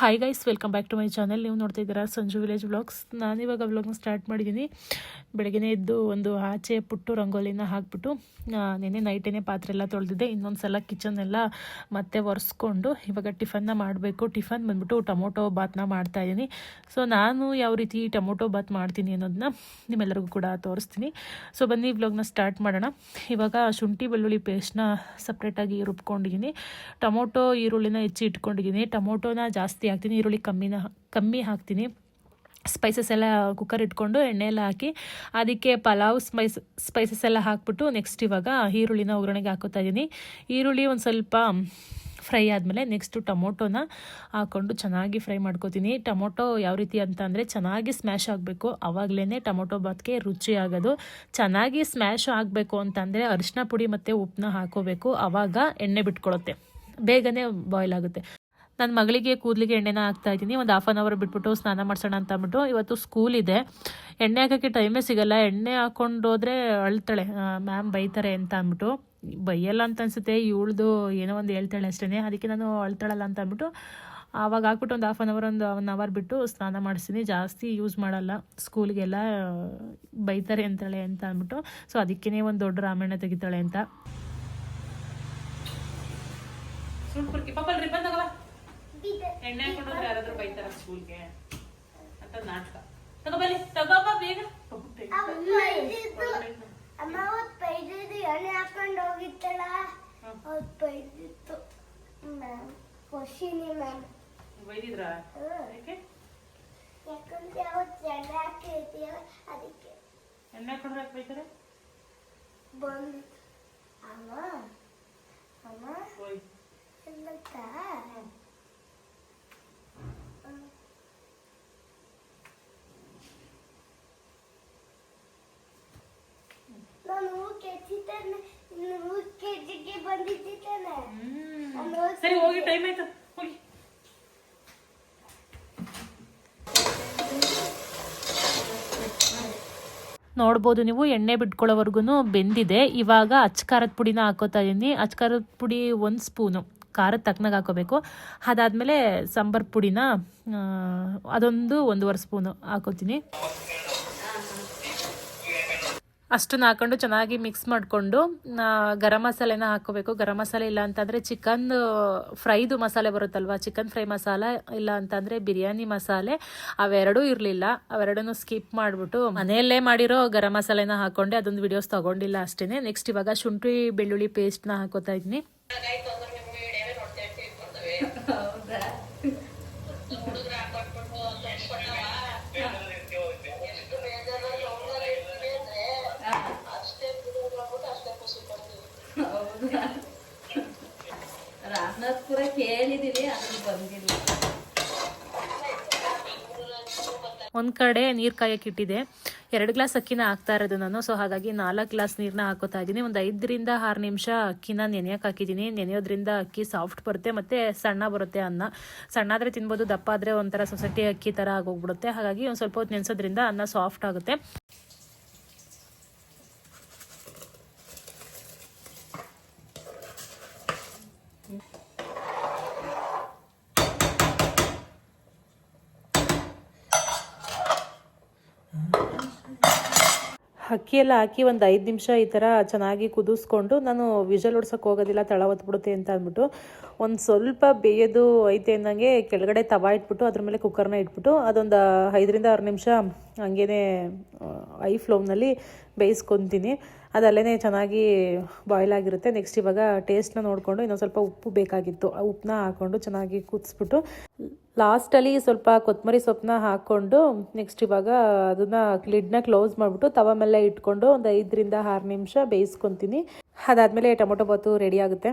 Hi guys welcome back to my channel ನೀವು ನೋಡ್ತಾ ಇದ್ದೀರಾ ಸಂಜು ವಿಲೇಜ್ ಬ್ಲಾಗ್ಸ್ ನಾನಿವಾಗ ವ್ಲಾಗ್ನ ಸ್ಟಾರ್ಟ್ ಮಾಡಿದ್ದೀನಿ ಬೆಳಗ್ಗೆ ಎದ್ದು ಒಂದು ಆಚೆ ಪುಟ್ಟು ರಂಗೋಲಿನ ಹಾಕ್ಬಿಟ್ಟು ನೆನೆ ನೈಟೇನೆ ಪಾತ್ರೆ ಎಲ್ಲ ತೊಳೆದಿದ್ದೆ. ಇನ್ನೊಂದು ಸಲ ಕಿಚನ್ ಎಲ್ಲ ಮತ್ತೆ ಒರೆಸ್ಕೊಂಡು ಇವಾಗ ಟಿಫನ್ನ ಮಾಡಬೇಕು. ಟಿಫನ್ ಬಂದ್ಬಿಟ್ಟು ಟೊಮೊಟೊ ಬಾತ್ನ ಮಾಡ್ತಾ ಇದ್ದೀನಿ ಸೊ ನಾನು ಯಾವ ರೀತಿ ಟೊಮೊಟೊ ಬಾತ್ ಮಾಡ್ತೀನಿ ಅನ್ನೋದನ್ನ ನಿಮ್ಮೆಲ್ಲರಿಗೂ ಕೂಡ ತೋರಿಸ್ತೀನಿ. ಸೊ ಬನ್ನಿ ವ್ಲಾಗ್ನ ಸ್ಟಾರ್ಟ್ ಮಾಡೋಣ. ಇವಾಗ ಶುಂಠಿ ಬೆಳ್ಳುಳ್ಳಿ ಪೇಸ್ಟ್ನ ಸಪ್ರೇಟಾಗಿ ರುಬ್ಕೊಂಡಿದ್ದೀನಿ ಟೊಮೊಟೊ ಈರುಳ್ಳಿನ ಹೆಚ್ಚಿ ಇಟ್ಕೊಂಡಿದ್ದೀನಿ ಟೊಮೊಟೊನ ಜಾಸ್ತಿ ಹಾಕ್ತೀನಿ, ಈರುಳ್ಳಿ ಕಮ್ಮಿನ ಕಮ್ಮಿ ಹಾಕ್ತೀನಿ. ಸ್ಪೈಸಸ್ ಎಲ್ಲ ಕುಕ್ಕರ್ ಇಟ್ಕೊಂಡು ಎಣ್ಣೆ ಎಲ್ಲ ಹಾಕಿ, ಅದಕ್ಕೆ ಪಲಾವ್ ಸ್ಪೈಸ್ ಸ್ಪೈಸಸ್ ಎಲ್ಲ ಹಾಕ್ಬಿಟ್ಟು ನೆಕ್ಸ್ಟ್ ಇವಾಗ ಈರುಳ್ಳಿನ ಒಗ್ಗರಣೆಗೆ ಹಾಕೋತಾ ಇದ್ದೀನಿ ಈರುಳ್ಳಿ ಒಂದು ಸ್ವಲ್ಪ ಫ್ರೈ ಆದಮೇಲೆ ನೆಕ್ಸ್ಟು ಟೊಮೊಟೊನ ಹಾಕ್ಕೊಂಡು ಚೆನ್ನಾಗಿ ಫ್ರೈ ಮಾಡ್ಕೋತೀನಿ. ಟೊಮೊಟೊ ಯಾವ ರೀತಿ ಅಂತ ಅಂದರೆ ಚೆನ್ನಾಗಿ ಸ್ಮ್ಯಾಶ್ ಆಗಬೇಕು. ಆವಾಗಲೇ ಟೊಮೊಟೊ ಬಾತ್ಗೆ ರುಚಿ ಆಗೋದು. ಚೆನ್ನಾಗಿ ಸ್ಮ್ಯಾಶ್ ಆಗಬೇಕು ಅಂತಂದರೆ ಅರಿಶಿನ ಪುಡಿ ಮತ್ತು ಉಪ್ಪನ್ನ ಹಾಕೋಬೇಕು. ಆವಾಗ ಎಣ್ಣೆ ಬಿಟ್ಕೊಳುತ್ತೆ. ಬೇಗನೆ ಬಾಯ್ಲ್ ಆಗುತ್ತೆ. ನನ್ನ ಮಗಳಿಗೆ ಕೂದಲಿಗೆ ಎಣ್ಣೆನ ಹಾಕ್ತಾ ಇದ್ದೀನಿ. ಒಂದು ಹಾಫ್ ಆನ್ ಅವರ್ ಬಿಟ್ಬಿಟ್ಟು ಸ್ನಾನ ಮಾಡಿಸೋಣ ಅಂತ ಅಂದ್ಬಿಟ್ಟು ಇವತ್ತು ಸ್ಕೂಲ್ ಇದೆ. ಎಣ್ಣೆ ಹಾಕೋಕ್ಕೆ ಟೈಮೇ ಸಿಗಲ್ಲ. ಎಣ್ಣೆ ಹಾಕ್ಕೊಂಡೋದ್ರೆ ಅಳ್ತಾಳೆ. ಮ್ಯಾಮ್ ಬೈತಾರೆ ಅಂತ ಅಂದ್ಬಿಟ್ಟು. ಬೈಯಲ್ಲ ಅಂತ ಅನ್ಸುತ್ತೆ. ಇವಳ್ದು ಏನೋ ಒಂದು ಹೇಳ್ತಾಳೆ ಅಷ್ಟೇ ಅದಕ್ಕೆ ನಾನು ಅಳ್ತಾಳಲ್ಲ ಅಂತ ಅಂದ್ಬಿಟ್ಟು ಆವಾಗ ಹಾಕ್ಬಿಟ್ಟು ಒಂದು ಹಾಫ್ ಆನ್ ಅವರ್ ಒಂದು ಒನ್ ಅವರ್ ಬಿಟ್ಟು ಸ್ನಾನ ಮಾಡಿಸ್ತೀನಿ. ಜಾಸ್ತಿ ಯೂಸ್ ಮಾಡಲ್ಲ. ಸ್ಕೂಲ್ಗೆಲ್ಲ ಬೈತಾರೆ ಅಂತಾಳೆ ಅಂತ ಅಂದ್ಬಿಟ್ಟು. ಸೊ ಅದಕ್ಕೇ ಒಂದು ದೊಡ್ಡ ರಾಮಾಯಣ ತೆಗಿತಾಳೆ ಅಂತ. ಎಣ್ಣೆ ಹಾಕೊಂಡ್ರೆ ಯಾರಾದ್ರೂ ಬೈತಾರ ಸ್ಕೂಲ್ಗೆ? ಅಂತ ನಾಟಕ. ತಗೋಬಲ್ಲಿ ತಗೋಬ ಬೇಗ ಅಮ್ಮ ಅವತ್ತು ಬೈದಿದ್ದು ಎಣ್ಣೆ ಹಾಕೊಂಡು ಹೋಗಿತ್ತಲ್ಲ ಅವತ್ತು ಬೈದಿತ್ತು ಮ್ಯಾಮ್ ಖುಷಿನಿ ಮ್ಯಾಮ್ ಬೈದಿದ್ರ? ಯಾಕೆ? ಯಾಕಂದ್ರೆ ಅವತ್ ಎಣ್ಣೆ ಹಾಕಿರ್ತೀಯಲ್ಲ ಅದಕ್ಕೆ ಎಣ್ಣೆ ಹಾಕೊಂಡ್ರೆ ಯಾಕೆ ಬೈತಾರೆ? ಬಂದು ಅಮ್ಮ ಅಮ್ಮ. ಓಯ್ ಎಂತ ನಾನು ಮೂರು ಕೆ ಜಿ ತಾನೆ ಇನ್ನು ಮೂರು ಕೆ ಜಿಗೆ ಬಂದಿದ್ದೆ ತಾನೆ ನಾನು ಸರಿ ಹೋಗಿ ಟೈಮ್ ಆಯ್ತು. ಹೋಗಿ. ನೋಡ್ಬೋದು ನೀವು ಎಣ್ಣೆ ಬಿಟ್ಕೊಳ್ಳೋವರೆಗೂ ಬೆಂದಿದೆ. ಇವಾಗ ಅಚ್ಕಾರದ ಪುಡಿನ ಹಾಕೋತಾ ಇದ್ದೀನಿ ಅಚ್ಕಾರದ ಪುಡಿ ಒಂದು ಸ್ಪೂನು. ಖಾರದ ತಕ್ಕನಾಗ ಹಾಕೋಬೇಕು. ಅದಾದಮೇಲೆ ಸಾಂಬಾರ್ ಪುಡಿನ ಅದೊಂದು ಒಂದೂವರೆ ಸ್ಪೂನು ಹಾಕೋತೀನಿ. ಅಷ್ಟನ್ನ ಹಾಕೊಂಡು ಚೆನ್ನಾಗಿ ಮಿಕ್ಸ್ ಮಾಡಿಕೊಂಡು ಗರಂ ಮಸಾಲೆನ ಹಾಕೋಬೇಕು ಗರಂ ಮಸಾಲೆ ಇಲ್ಲ ಅಂತಂದರೆ ಚಿಕನ್ ಫ್ರೈದು ಮಸಾಲೆ ಬರುತ್ತಲ್ವ? ಚಿಕನ್ ಫ್ರೈ ಮಸಾಲ ಇಲ್ಲ ಅಂತಂದರೆ ಬಿರಿಯಾನಿ ಮಸಾಲೆ ಅವೆರಡೂ ಇರಲಿಲ್ಲ. ಅವೆರಡನ್ನೂ ಸ್ಕಿಪ್ ಮಾಡಿಬಿಟ್ಟು ಮನೆಯಲ್ಲೇ ಮಾಡಿರೋ ಗರಂ ಮಸಾಲೆನ ಹಾಕೊಂಡೆ ಅದೊಂದು ವಿಡಿಯೋಸ್ ತಗೊಂಡಿಲ್ಲ ಅಷ್ಟೇ ನೆಕ್ಸ್ಟ್ ಇವಾಗ ಶುಂಠಿ ಬೆಳ್ಳುಳ್ಳಿ ಪೇಸ್ಟ್ನ ಹಾಕೋತಾ ಇದ್ದೀನಿ ಒಂದು ಕಡೆ ನೀರು ಕಾಯಕ್ಕೆ ಇಟ್ಟಿದೆ. ಎರಡು ಗ್ಲಾಸ್ ಅಕ್ಕಿನ ಹಾಕ್ತಾ ಇರೋದು ನಾನು. ಸೊ ಹಾಗಾಗಿ ನಾಲ್ಕು ಗ್ಲಾಸ್ ನೀರನ್ನ ಹಾಕೋತಾ ಇದ್ದೀನಿ. ಒಂದು ಐದರಿಂದ ಆರು ನಿಮಿಷ ಅಕ್ಕಿನ ನೆನೆಯಕ್ಕೆ ಹಾಕಿದ್ದೀನಿ. ನೆನೆಯೋದ್ರಿಂದ ಅಕ್ಕಿ ಸಾಫ್ಟ್ ಬರುತ್ತೆ ಮತ್ತು ಸಣ್ಣ ಬರುತ್ತೆ ಅನ್ನ. ಸಣ್ಣ ಆದರೆ ತಿನ್ಬೋದು ದಪ್ಪ ಆದರೆ ಒಂಥರ ಸೊಸೈಟಿ ಅಕ್ಕಿ ಥರ ಆಗೋಗ್ಬಿಡುತ್ತೆ. ಹಾಗಾಗಿ ಒಂದು ಸ್ವಲ್ಪ ಹೊತ್ತು ನೆನೆಸೋದ್ರಿಂದ ಅನ್ನ ಸಾಫ್ಟ್ ಆಗುತ್ತೆ. ಅಕ್ಕಿ ಎಲ್ಲ ಹಾಕಿ ಒಂದು ಐದು ನಿಮಿಷ ಈ ಥರ ಚೆನ್ನಾಗಿ ಕುದಿಸ್ಕೊಂಡು ನಾನು ವಿಜಲ್ ಹೊಡ್ಸೋಕೆ ಹೋಗೋದಿಲ್ಲ, ತಳ ಒತ್ಬಿಡುತ್ತೆ ಅಂತ ಅಂದ್ಬಿಟ್ಟು ಒಂದು ಸ್ವಲ್ಪ ಬೇಯೋದು ಐತೆ ಅಂದಂಗೆ ಕೆಳಗಡೆ ತವ ಇಟ್ಬಿಟ್ಟು, ಅದ್ರ ಮೇಲೆ ಕುಕ್ಕರ್ನ ಇಟ್ಬಿಟ್ಟು ಅದೊಂದು ಐದರಿಂದ ಆರು ನಿಮಿಷ ಹಂಗೇ ಐ ಫ್ಲೋಮ್ನಲ್ಲಿ ಬೇಯಿಸ್ಕೊತೀನಿ. ಅದು ಅಲ್ಲೇ ಚೆನ್ನಾಗಿ ಬಾಯ್ಲ್ ಆಗಿರುತ್ತೆ. ನೆಕ್ಸ್ಟ್ ಇವಾಗ ಟೇಸ್ಟ್ನ ನೋಡಿಕೊಂಡು ಇನ್ನೊಂದು ಸ್ವಲ್ಪ ಉಪ್ಪು ಬೇಕಾಗಿತ್ತು. ಆ ಉಪ್ಪನ್ನ ಹಾಕ್ಕೊಂಡು ಚೆನ್ನಾಗಿ ಕುದಿಸ್ಬಿಟ್ಟು ಲಾಸ್ಟಲ್ಲಿ ಸ್ವಲ್ಪ ಕೊತ್ತಂಬರಿ ಸೊಪ್ಪನ್ನ ಹಾಕ್ಕೊಂಡು ನೆಕ್ಸ್ಟ್ ಇವಾಗ ಅದನ್ನು ಲಿಡ್ನ ಕ್ಲೋಸ್ ಮಾಡಿಬಿಟ್ಟು ತವ ಮೇಲೆ ಇಟ್ಕೊಂಡು ಒಂದು ಐದರಿಂದ ಆರು ನಿಮಿಷ ಬೇಯಿಸ್ಕೊತೀನಿ. ಅದಾದಮೇಲೆ ಟೊಮೊಟೊ ಬಾತು ರೆಡಿ ಆಗುತ್ತೆ.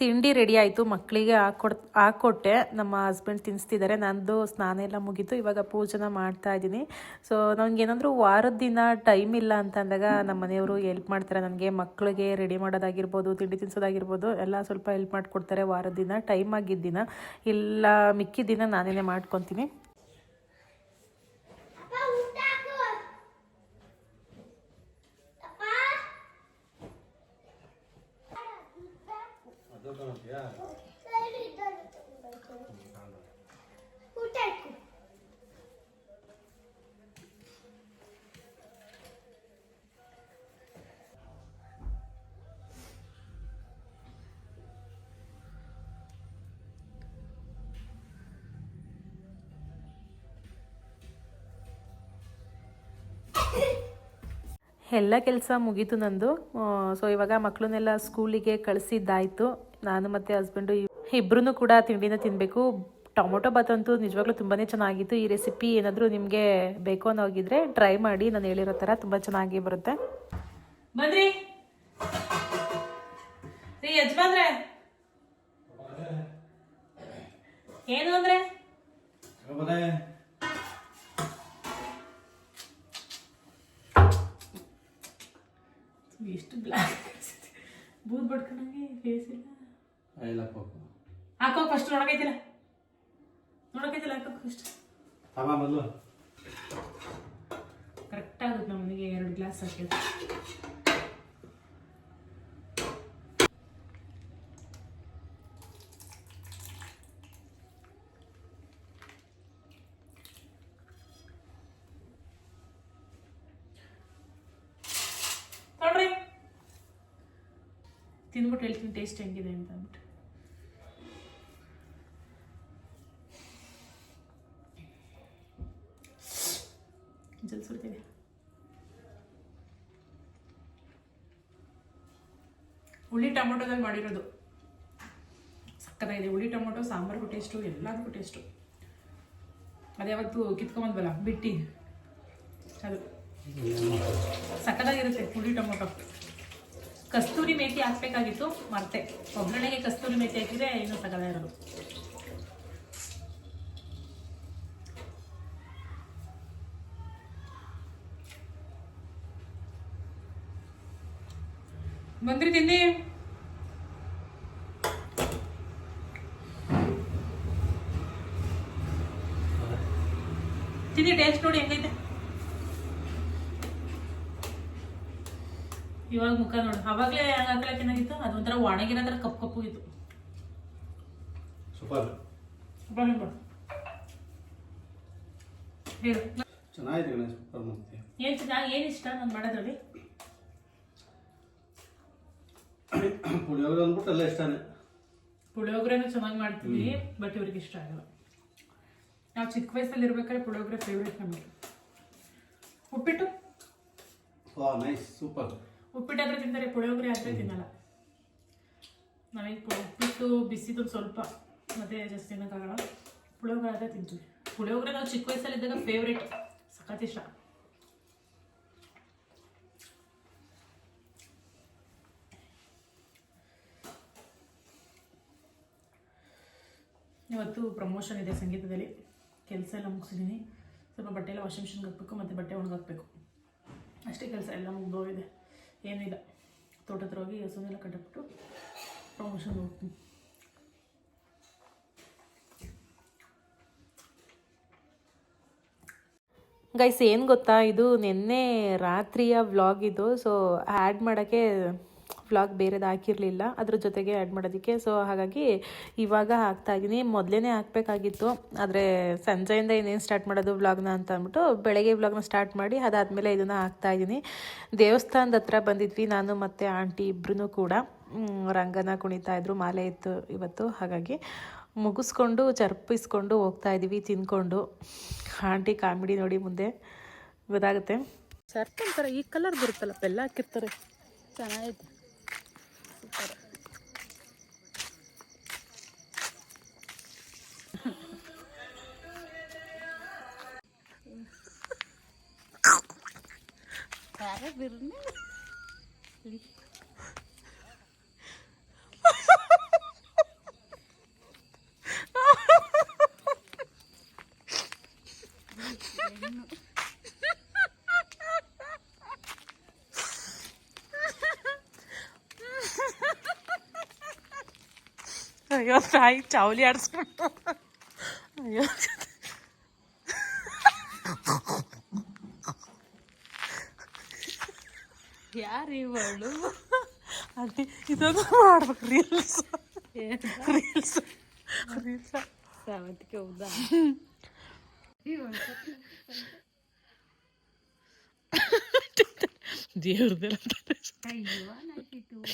ತಿಂಡಿ ರೆಡಿ ಆಯಿತು. ಮಕ್ಕಳಿಗೆ ಹಾಕೊಡ್ ಹಾಕ್ಕೊಟ್ಟೆ ನಮ್ಮ ಹಸ್ಬೆಂಡ್ ತಿನ್ನಿಸ್ತಿದ್ದಾರೆ ನಂದು ಸ್ನಾನ ಎಲ್ಲ ಮುಗೀತು. ಇವಾಗ ಪೂಜೆನ ಮಾಡ್ತಾ ಇದ್ದೀನಿ. ಸೊ ನನಗೇನಾದರೂ ವಾರದ ದಿನ ಟೈಮ್ ಇಲ್ಲ ಅಂತ ಅಂದಾಗ ನಮ್ಮ ಮನೆಯವರು ಹೆಲ್ಪ್ ಮಾಡ್ತಾರೆ. ನನಗೆ ಮಕ್ಕಳಿಗೆ ರೆಡಿ ಮಾಡೋದಾಗಿರ್ಬೋದು, ತಿಂಡಿ ತಿನ್ಸೋದಾಗಿರ್ಬೋದು, ಎಲ್ಲ ಸ್ವಲ್ಪ ಹೆಲ್ಪ್ ಮಾಡಿಕೊಡ್ತಾರೆ. ವಾರದ ದಿನ ಟೈಮ್ ಆಗಿದ್ದ ದಿನ. ಇಲ್ಲ, ಮಿಕ್ಕಿದ ದಿನ ನಾನೇ ಮಾಡ್ಕೊತೀನಿ. ಸರಿ, ಇದನ್ನು ಎಲ್ಲ ಕೆಲಸ ಮುಗೀತು ನಂದು. ಸೊ ಇವಾಗ ಮಕ್ಕಳನ್ನೆಲ್ಲ ಸ್ಕೂಲಿಗೆ ಕಳಿಸಿದ್ದಾಯಿತು. ನಾನು ಮತ್ತು ಹಸ್ಬೆಂಡು ಇಬ್ಬರೂ ಕೂಡ ತಿಂಡಿನ ತಿನ್ನಬೇಕು ಟೊಮೊಟೊ ಬಾತ್ ಅಂತೂ ನಿಜವಾಗ್ಲೂ ತುಂಬಾ ಚೆನ್ನಾಗಿತ್ತು. ಈ ರೆಸಿಪಿ ಏನಾದರೂ ನಿಮಗೆ ಬೇಕು ಅನ್ನೋಗಿದ್ರೆ ಟ್ರೈ ಮಾಡಿ. ನಾನು ಹೇಳಿರೋ ಥರ ತುಂಬ ಚೆನ್ನಾಗಿ ಬರುತ್ತೆ. ಬನ್ರಿ ರೀ ಯಜಮಾನ್ರೆ. ಏನು ಅಂದ್ರೆ? ಎಷ್ಟು ಬ್ಲ್ಯಾಕ್ ಬೂದ್ ಬಡ್ಕೊಂಡಂಗೆ ಫೇಸ್ ಇಲ್ಲ ಹಾಕೋ ಫಸ್ಟ್ ನೋಡಕೈತಿಲ್ಲ? ನೋಡಕೈತಿಲ್ಲ ಹಾಕೋ ಫಸ್ಟ್ ಮೊದಲು. ಕರೆಕ್ಟ್ ಆಗುತ್ತೆ ನಮ್ಮ ಮನೆಗೆ ಎರಡು ಗ್ಲಾಸ್ ಹಾಕಿದ್ರೆ. ತಿಂದ್ಬಿಟ್ಟು ಹೇಳ್ತೀನಿ ಟೇಸ್ಟ್ ಹೆಂಗಿದೆ ಅಂತ ಅಂದ್ಬಿಟ್ಟು. ಜಲ್ಸುಡ್ತೀನಿ ಹುಳಿ ಟೊಮೊಟೊದಲ್ಲಿ ಮಾಡಿರೋದು. ಸಕ್ಕತ್ತಾಗಿದೆ. ಹುಳಿ ಟೊಮೊಟೊ, ಸಾಂಬಾರ್ಗೂ ಟೇಸ್ಟು ಎಲ್ಲದಕ್ಕೂ ಟೇಸ್ಟು ಅದೇ ಯಾವತ್ತು ಕಿತ್ಕೊಂಬಂದ್ವಲ್ಲ, ಬಿಟ್ಟಿ. ಅದು. ಸಕ್ಕತ್ತಾಗಿರುತ್ತೆ ಹುಳಿ ಟೊಮೊಟೊ. ಕಸ್ತೂರಿ ಮೇಥಿ ಹಾಕ್ಬೇಕಾಗಿತ್ತು, ಮತ್ತೆ ಒಗ್ಗರಣೆಗೆ ಕಸ್ತೂರಿ ಮೇಥಿ ಹಾಕಿದ್ರೆ ಇನ್ನೂ ಸಕ್ಕತ್ತಾಗಿರೋದು ಬಂದ್ರಿ ತಿನ್ನಿ ತಿನ್ನಿ ಟೇಸ್ಟ್ ನೋಡಿ ಹೆಂಗೈತೆ? ಇವಾಗ ಮುಖ ನೋಡು. ಅವಾಗಲೇ ಹಂಗಾಗಲೇ ಚೆನ್ನಾಗಿತ್ತು ಅದೊಂಥರ ಒಣಗಿರೋ ಥರ ಕಪ್ಪು ಕಪ್ಪು ಇತ್ತು ಸೂಪರ್. ಹೇಳು. ಚೆನ್ನಾಗಿದೆ ಗಣೇಶ್ ಸೂಪರ್ ಮಾಡ್ತೀಯ ಏನು ಚೆನ್ನಾಗಿ ಏನು ಇಷ್ಟ ನಾನು ಮಾಡೋದ್ರಲ್ಲಿ? ಪುಳಿಯೋಗರೆ ಅಂದ್ಬಿಟ್ಟು ಎಲ್ಲ ಇಷ್ಟನೇ. ಪುಳಿಯೋಗರೆನೂ ಚೆನ್ನಾಗಿ ಮಾಡ್ತೀವಿ ಬಟ್ ಇವ್ರಿಗೆ ಇಷ್ಟ ಆಗಲ್ಲ. ನಾವು ಚಿಕ್ಕ ವಯಸ್ಸಲ್ಲಿ ಇರ್ಬೇಕಾದ್ರೆ ಪುಳಿಯೋಗರೆ ಫೇವ್ರೇಟ್ ನಮಗೆ. ಉಪ್ಪಿಟ್ಟು? Nice super. ಉಪ್ಪಿಟ್ಟಾದ್ರೆ ತಿಂತಾರೆ ಪುಳಿಯೋಗರೆ ಆದರೆ ತಿನ್ನಲ್ಲ. ನಾವೀಗ ಪು- ಉಪ್ಪಿಟ್ಟು ಬಿಸಿದು ಸ್ವಲ್ಪ ಮತ್ತೆ ಜಾಸ್ತಿ ತಿನ್ನೋಕ್ಕಾಗಲ್ಲ. ಪುಳಿಯೋಗರೆ ಆದರೆ ತಿಂತೀವಿ. ಪುಳಿಯೋಗರೆ ನಾವು ಚಿಕ್ಕ ವಯಸ್ಸಲ್ಲಿದ್ದಾಗ ಫೇವ್ರೇಟ್ ಸಖತ್ ಇಷ್ಟ. ಇವತ್ತು ಪ್ರಮೋಷನ್ ಇದೆ ಸಂಗೀತದಲ್ಲಿ. ಕೆಲಸ ಎಲ್ಲ ಮುಗಿಸಿದ್ದೀನಿ ಸ್ವಲ್ಪ ಬಟ್ಟೆ ಎಲ್ಲ ವಾಷಿಂಗ್ ಮಿಷಿನ್ಗೆ ಹಾಕಬೇಕು ಮತ್ತು ಬಟ್ಟೆ ಒಣಗಾಕಬೇಕು. ಅಷ್ಟೇ ಕೆಲಸ ಎಲ್ಲ ಮುಗ್ದೋಗಿದೆ. ಏನೂ ತೋಟದ ಹೋಗಿ ಹಸುನೆಲ್ಲ ಕಟ್ಟಿಬಿಟ್ಟು ಪ್ರಮೋಷನ್ ಹೋಗ್ತೀನಿ. ಗೈಸ್ ಏನು ಗೊತ್ತಾ? ಇದು ನಿನ್ನೆ ರಾತ್ರಿಯ ವ್ಲಾಗ್ ಇದು. ಸೊ ಆ್ಯಡ್ ಮಾಡೋಕ್ಕೆ ವ್ಲಾಗ್ ಬೇರೆದು ಹಾಕಿರಲಿಲ್ಲ. ಅದ್ರ ಜೊತೆಗೆ ಆ್ಯಡ್ ಮಾಡೋದಕ್ಕೆ. ಸೊ ಹಾಗಾಗಿ ಇವಾಗ ಹಾಕ್ತಾ ಇದ್ದೀನಿ ಮೊದಲೇ ಹಾಕಬೇಕಾಗಿತ್ತು. ಆದರೆ ಸಂಜೆಯಿಂದ ಇನ್ನೇನು ಸ್ಟಾರ್ಟ್ ಮಾಡೋದು ವ್ಲಾಗ್ನ ಅಂತ ಅಂದ್ಬಿಟ್ಟು ಬೆಳಗ್ಗೆ ವ್ಲಾಗ್ನ ಸ್ಟಾರ್ಟ್ ಮಾಡಿ ಅದಾದಮೇಲೆ ಇದನ್ನು ಹಾಕ್ತಾ ಇದ್ದೀನಿ ದೇವಸ್ಥಾನದ ಹತ್ರ ಬಂದಿದ್ವಿ ನಾನು ಮತ್ತು ಆಂಟಿ ಇಬ್ಬರೂ ಕೂಡ. ರಂಗನ ಕುಣಿತಾ ಇದ್ರು ಮಾಲೆ ಇತ್ತು ಇವತ್ತು. ಹಾಗಾಗಿ ಮುಗಿಸ್ಕೊಂಡು ಚರ್ಪಿಸ್ಕೊಂಡು ಹೋಗ್ತಾ ಇದ್ದೀವಿ ತಿನ್ಕೊಂಡು. ಆಂಟಿ ಕಾಮಿಡಿ ನೋಡಿ ಮುಂದೆ. ಗೊತ್ತಾಗುತ್ತೆ? ಸರ್ಪ್ ಅಂತಾರೆ ಈ ಕಲರ್ ಬರುತ್ತಲ್ಲ ಬೆಲ್ಲ ಹಾಕಿರ್ತಾರೆ. ಚೆನ್ನಾಗೈತೆ. തല വിരുന്ന് അയ്യോ തായി ചൗലി അടച്ചിട്ടുണ്ടോ. അയ്യോ.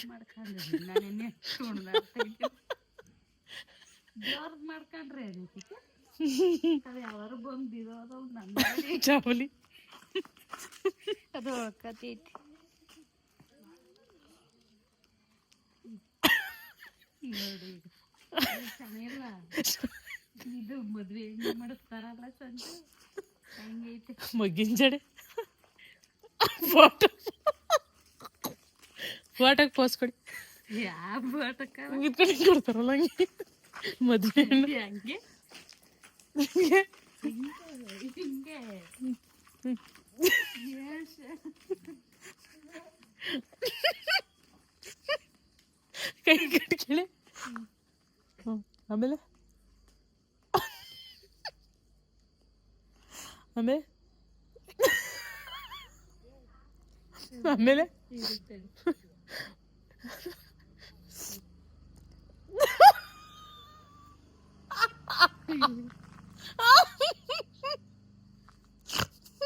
ಮಾಡ್ಕೊಂಡ್ರಿ ನಾನೇನೆ ಜೋರ್ ಮಾಡ್ಕೊಂಡ್ರೆ ಅದಕ್ಕೆ ಅದು ಯಾವಾರು ಬಂದಿರೋದು ನನ್ನ ಚಾವಲಿ ಅದು ಹೊಳ್ಕತೈತಿ ನೋಡಿ ಸಮಯಲ್ಲ ಇದು ಮದ್ವೆ ಹೆಂಗೆ ಮಾಡಿಸ್ತಾರಲ್ಲ ಸಂಜೆ? ಹೆಂಗೈತೆ? ಮಗ್ಗಿನ ಜಡೆ ಫೋಟೋ ಫೋಟೋಗೆ ಪೋಸ್ ಕೊಡಿ. ಯಾವ ಫೋಟೋಕ್ಕ ಮುಗಿದ್ಕೊಂಡು ಕೊಡ್ತಾರಲ್ಲ ಹಂಗೆ? ಮದುವೆ ಹಂಗೆ ಹಿಂಗೆ. Yes. ಕೈ ಕಟ್ಕೊಳ್ಳಿ ಹ್ಞೂ ಆಮೇಲೆ ಆಮೇಲೆ ಆಮೇಲೆ ಇರುತ್ತೆ.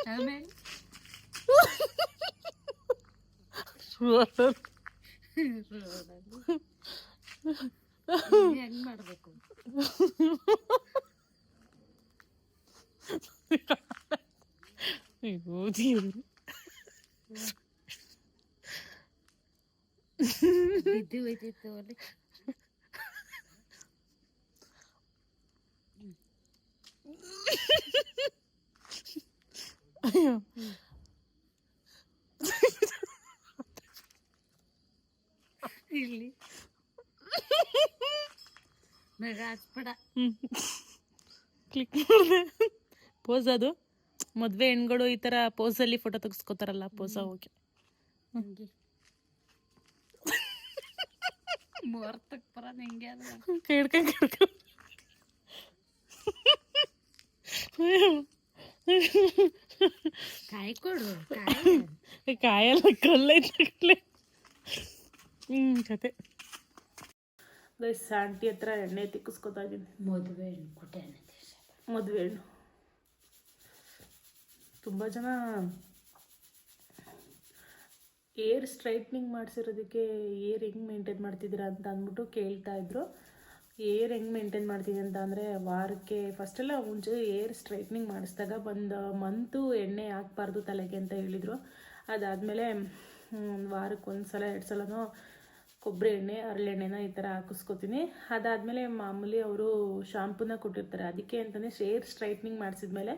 ಆಮೇಲೆ ಹೆಂಗ್ ಮಾಡ್ಬೇಕು ಅಯ್ಯೋ ದೇವ್ರು ಬಿದ್ದು ಹೋಯ್ತಿತ್ತು ಅಲ್ಲಿ ಅಯ್ಯೋ ಇಲ್ಲಿ ನಗ ಹಚ್ಬೇಡ ಕ್ಲಿಕ್ ಮಾಡಿದೆ. ಪೋಸ್ ಅದು. ಮದುವೆ ಹೆಣ್ಗಳು ಈ ಥರ ಪೋಸಲ್ಲಿ ಫೋಟೋ ತೆಗೆಸ್ಕೋತಾರಲ್ಲ ಪೋಸ ಹೋಗಿ. ಮುಹೂರ್ತಕ್ಕೆ ಬರೋದು ಹೆಂಗೆ ಅದ? ಕೇಳ್ಕೊಂಡು ಕೇಳ್ಕೊಂಡು ಕಾಯಿ ಕೊಡು ಕಾಯಿ. ಕಾಯಲ್ಲ ಕಲ್ಲೈತೆ ಹ್ಞೂ ಕತೆ. ಗೈಸ್ ಆಂಟಿ ಹತ್ರ ಎಣ್ಣೆ ತಿಕ್ಕಿಸ್ಕೊತಾ ಇದ್ದೀನಿ ಮದುವೆ ಕುಟೆ ಮದುವೆ ಹಣ್ಣು ತುಂಬ ಜನ ಏರ್ ಸ್ಟ್ರೈಟ್ನಿಂಗ್ ಮಾಡಿಸಿರೋದಕ್ಕೆ ಏರ್ ಹೆಂಗೆ ಮೇಂಟೈನ್ ಮಾಡ್ತಿದ್ದೀರಾ ಅಂತ ಅಂದ್ಬಿಟ್ಟು ಕೇಳ್ತಾ ಇದ್ರು ಏರ್ ಹೆಂಗೆ ಮೇಂಟೈನ್ ಮಾಡ್ತೀನಿ ಅಂತ ಅಂದರೆ ವಾರಕ್ಕೆ ಫಸ್ಟೆಲ್ಲ ಮುಂಚೆ ಏರ್ ಸ್ಟ್ರೈಟ್ನಿಂಗ್ ಮಾಡಿಸಿದಾಗ ಒಂದು ಮಂತು ಎಣ್ಣೆ ಹಾಕ್ಬಾರ್ದು ತಲೆಗೆ ಅಂತ ಹೇಳಿದರು ಅದಾದಮೇಲೆ ಒಂದು ವಾರಕ್ಕೆ ಒಂದು ಸಲ ಎರಡು ಸಲನೋ ಕೊಬ್ಬರಿ ಎಣ್ಣೆ ಹರಳೆಣ್ಣೆನ ಈ ಥರ ಹಾಕಿಸ್ಕೊತೀನಿ. ಅದಾದಮೇಲೆ ಮಾಮೂಲಿ ಅವರು ಶಾಂಪೂನ ಕೊಟ್ಟಿರ್ತಾರೆ. ಅದಕ್ಕೆ ಅಂತಲೇ ಶೇರ್ ಸ್ಟ್ರೈಟ್ನಿಂಗ್ ಮಾಡಿಸಿದ್ಮೇಲೆ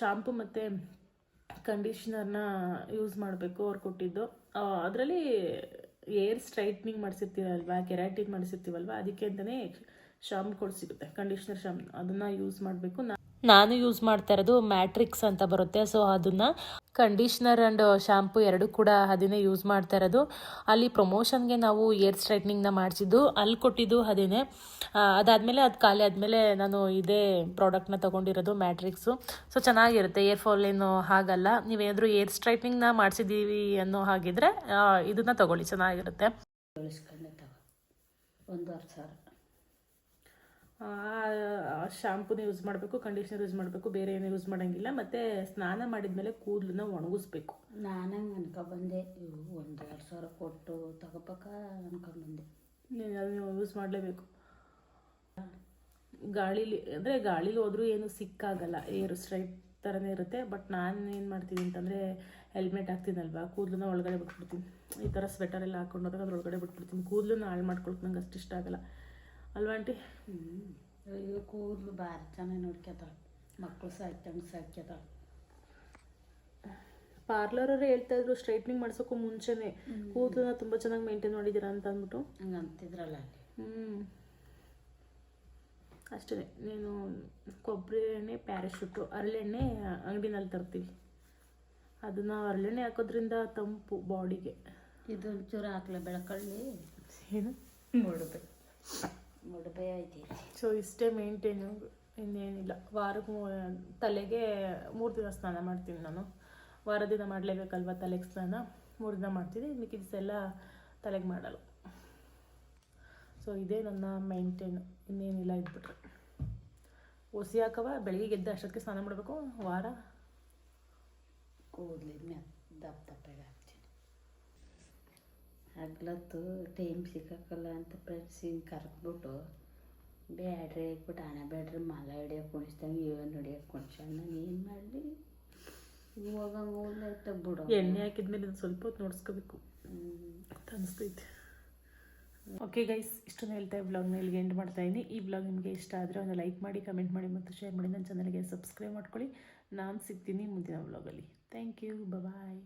ಶಾಂಪು ಮತ್ತು ಕಂಡೀಷ್ನರ್ನ ಯೂಸ್ ಮಾಡಬೇಕು ಅವ್ರು ಕೊಟ್ಟಿದ್ದು. ಅದರಲ್ಲಿ ಏರ್ ಸ್ಟ್ರೈಟ್ನಿಂಗ್ ಮಾಡಿಸಿರ್ತೀವಲ್ವಾ ಕೆರಾಟಿನ್ ಮಾಡಿಸಿರ್ತೀವಲ್ವಾ, ಅದಕ್ಕೆ ಅಂತಲೇ ಶಾಂಪು ಕೊಡ್ ಸಿಗುತ್ತೆ, ಕಂಡೀಷ್ನರ್ ಶಾಂಪ್. ಅದನ್ನು ಯೂಸ್ ಮಾಡಬೇಕು. ನಾನು ಯೂಸ್ ಮಾಡ್ತಾ ಇರೋದು ಮ್ಯಾಟ್ರಿಕ್ಸ್ ಅಂತ ಬರುತ್ತೆ. ಸೊ, ಅದನ್ನು ಕಂಡೀಷ್ನರ್ ಆ್ಯಂಡ್ ಶ್ಯಾಂಪು ಎರಡು ಕೂಡ ಅದನ್ನೇ ಯೂಸ್ ಮಾಡ್ತಾ ಇರೋದು. ಅಲ್ಲಿ ಪ್ರಮೋಷನ್ಗೆ ನಾವು ಏರ್ ಸ್ಟ್ರೈಟ್ನಿಂಗ್ನ ಮಾಡಿಸಿದ್ದು, ಅಲ್ಲಿ ಕೊಟ್ಟಿದ್ದು ಅದೇನೆ. ಅದಾದಮೇಲೆ ಅದು ಖಾಲಿ ಆದಮೇಲೆ ನಾನು ಇದೇ ಪ್ರಾಡಕ್ಟ್ನ ತೊಗೊಂಡಿರೋದು, ಮ್ಯಾಟ್ರಿಕ್ಸು. ಸೊ, ಚೆನ್ನಾಗಿರುತ್ತೆ, ಏರ್ ಫಾಲ್ ಏನು ಹಾಗಲ್ಲ. ನೀವೇನಾದರೂ ಏರ್ ಸ್ಟ್ರೈಟ್ನಿಂಗ್ನ ಮಾಡಿಸಿದ್ದೀವಿ ಅನ್ನೋ ಹಾಗಿದ್ರೆ ಇದನ್ನು ತೊಗೊಳ್ಳಿ, ಚೆನ್ನಾಗಿರುತ್ತೆ. ಒಂದು ಸಾವಿರ. ಶಾಂಪೂನ ಯೂಸ್ ಮಾಡಬೇಕು ಕಂಡೀಷ್ನರ್ ಯೂಸ್ ಮಾಡಬೇಕು ಬೇರೆ ಏನು ಯೂಸ್ ಮಾಡೋಂಗಿಲ್ಲ. ಮತ್ತು ಸ್ನಾನ ಮಾಡಿದ್ಮೇಲೆ ಕೂದಲನ್ನ ಒಣಗಿಸ್ಬೇಕು. ನಾನು ಹಂಗೆ ಒಂದು ಎರಡು ಸಾವಿರ ಕೊಟ್ಟು ತಗೋಬೇಕ ಅನ್ಕೊಂಡ್ಬಂದೆ ನೀನು ಅದನ್ನ ಯೂಸ್ ಮಾಡಲೇಬೇಕು. ಗಾಳಿಲಿ ಅಂದರೆ ಗಾಳಿಲಿ ಹೋದರೂ ಏನು ಸಿಕ್ಕಾಗಲ್ಲ. ಏರು ಸ್ಟ್ರೈಟ್ ಥರನೇ ಇರುತ್ತೆ. ಬಟ್ ನಾನು ಏನು ಮಾಡ್ತೀನಿ ಅಂತಂದರೆ ಹೆಲ್ಮೆಟ್ ಹಾಕ್ತೀನಲ್ವಾ? ಕೂದಲನ್ನ ಒಳಗಡೆ ಬಿಟ್ಬಿಡ್ತೀನಿ. ಈ ಥರ ಸ್ವೆಟರ್ ಎಲ್ಲ ಹಾಕೊಂಡು ಹೋದಾಗ ಅದ್ರ ಒಳಗಡೆ ಬಿಟ್ಬಿಡ್ತೀನಿ. ಕೂದಲನ್ನ ಹಾಳು ಮಾಡ್ಕೊಳಕ್ಕೆ ನಂಗೆ ಅಷ್ಟು ಇಷ್ಟ ಆಗಲ್ಲ. ಅಲ್ವಾ ಆಂಟಿ? ಈಗ ಕೂದಲು ಭಾರಿ ಚೆನ್ನಾಗಿ ನೋಡ್ಕೊತಾಳೆ ಮಕ್ಕಳು ಸಾಕ್ತಂಗೆ ಸಾಕ್ಯತಾಳೆ ಪಾರ್ಲರವರೇ ಹೇಳ್ತಾ ಇದ್ರು ಸ್ಟ್ರೈಟ್ನಿಂಗ್ ಮಾಡ್ಸೋಕ್ಕೂ ಮುಂಚೆನೇ. ಕೂದಲನ್ನ ತುಂಬ ಚೆನ್ನಾಗಿ ಮೇಂಟೈನ್ ಮಾಡಿದ್ದೀರಾ ಅಂತ ಅಂದ್ಬಿಟ್ಟು. ಹಂಗೆ ಅಂತಿದ್ರಲ್ಲ ಅಲ್ಲಿ. ಹ್ಞೂ ಅಷ್ಟೇ ನೀನು ಕೊಬ್ಬರಿ ಎಣ್ಣೆ ಪ್ಯಾರಾಶೂಟು ಹರಳೆಣ್ಣೆ ಅಂಗಡಿನಲ್ಲಿ ತರ್ತೀವಿ. ಅದನ್ನು ಹರಳೆಣ್ಣೆ ಹಾಕೋದ್ರಿಂದ ತಂಪು ಬಾಡಿಗೆ ಇದೊಂಚೂರು ಹಾಕ್ಲ ಬೆಳಕಳ್ಳಿ? ಏನು? ನೋಡ್ಬೇಕು. ಸೊ ಇಷ್ಟೇ ಮೇಂಟೈನು ಇನ್ನೇನಿಲ್ಲ. ವಾರಕ್ಕೆ ತಲೆಗೆ ಮೂರು ದಿನ ಸ್ನಾನ ಮಾಡ್ತೀನಿ ನಾನು. ವಾರ ದಿನ ಮಾಡಲೇಬೇಕಲ್ವ ತಲೆಗೆ ಸ್ನಾನ? ಮೂರು ದಿನ ಮಾಡ್ತೀನಿ. ಮಿಕ್ಕಿದ ಎಲ್ಲ ತಲೆಗೆ ಮಾಡಲ್ಲ. ಸೊ ಇದೇ ನನ್ನ ಮೇಂಟೈನು ಇನ್ನೇನಿಲ್ಲ ಇದ್ಬಿಟ್ರೆ. ಒಸಿ ಹಾಕವ? ಬೆಳಿಗ್ಗೆ ಎದ್ದು ಅಷ್ಟೊತ್ತಿಗೆ ಸ್ನಾನ ಮಾಡಬೇಕು? ವಾರ? ಕೂದಲಿದ ಮ್ಯಾಲ ದಪ್ಪ ದಪ್ಪಗೆ ಹಾಕ್ತೀನಿ ಹಗ್ಲತ್ತು ಟೈಮ್ ಸಿಕ್ಕಲ್ಲ ಅಂತ ಫ್ರೆಂಡ್ಸ್ ಹಿಂಗೆ ಕರೆದ್ಬಿಟ್ಟು, ಬ್ಯಾಡ್ರಿ ಹಾಕ್ಬಿಟ್ಟು ಹಣ ಬ್ಯಾಡ್ರಿ ಮಲ ಹಿಡಿಯೋಕೆ ಕುಣಿಸ್ತಾನೆ ಇವನ್ ಹಿಡಿಯೋಕೆ ಕುಣಿಸ್ಯಾಳ ನಾನು ಏನು ಮಾಡಲಿ. ಇವಾಗ ಮೂಲ ಬಿಡು. ಎಣ್ಣೆ ಹಾಕಿದ್ಮೇಲೆ ಒಂದು ಸ್ವಲ್ಪ ಹೊತ್ತು ನೋಡಿಸ್ಕೋಬೇಕು ಅಂತ ಅನಿಸ್ತೈತೆ. ಓಕೆ ಗೈಸ್ ಇಷ್ಟು ಹೇಳ್ತಾ ಈ ವ್ಲಾಗ್ನ ಇಲ್ಲಿಗೆ ಎಂಡ್ ಮಾಡ್ತಾ ಇದ್ದೀನಿ ಈ ಬ್ಲಾಗ್ ನಿಮಗೆ ಇಷ್ಟ ಆದರೆ ಒಂದು ಲೈಕ್ ಮಾಡಿ ಕಮೆಂಟ್ ಮಾಡಿ ಮತ್ತು ಶೇರ್ ಮಾಡಿ. ನನ್ನ ಚಾನಲ್ಗೆ ಸಬ್ಸ್ಕ್ರೈಬ್ ಮಾಡ್ಕೊಳ್ಳಿ. ನಾನು ಸಿಗ್ತೀನಿ ಮುಂದಿನ ವ್ಲಾಗಲ್ಲಿ ಥ್ಯಾಂಕ್ ಯು ಬಾಯ್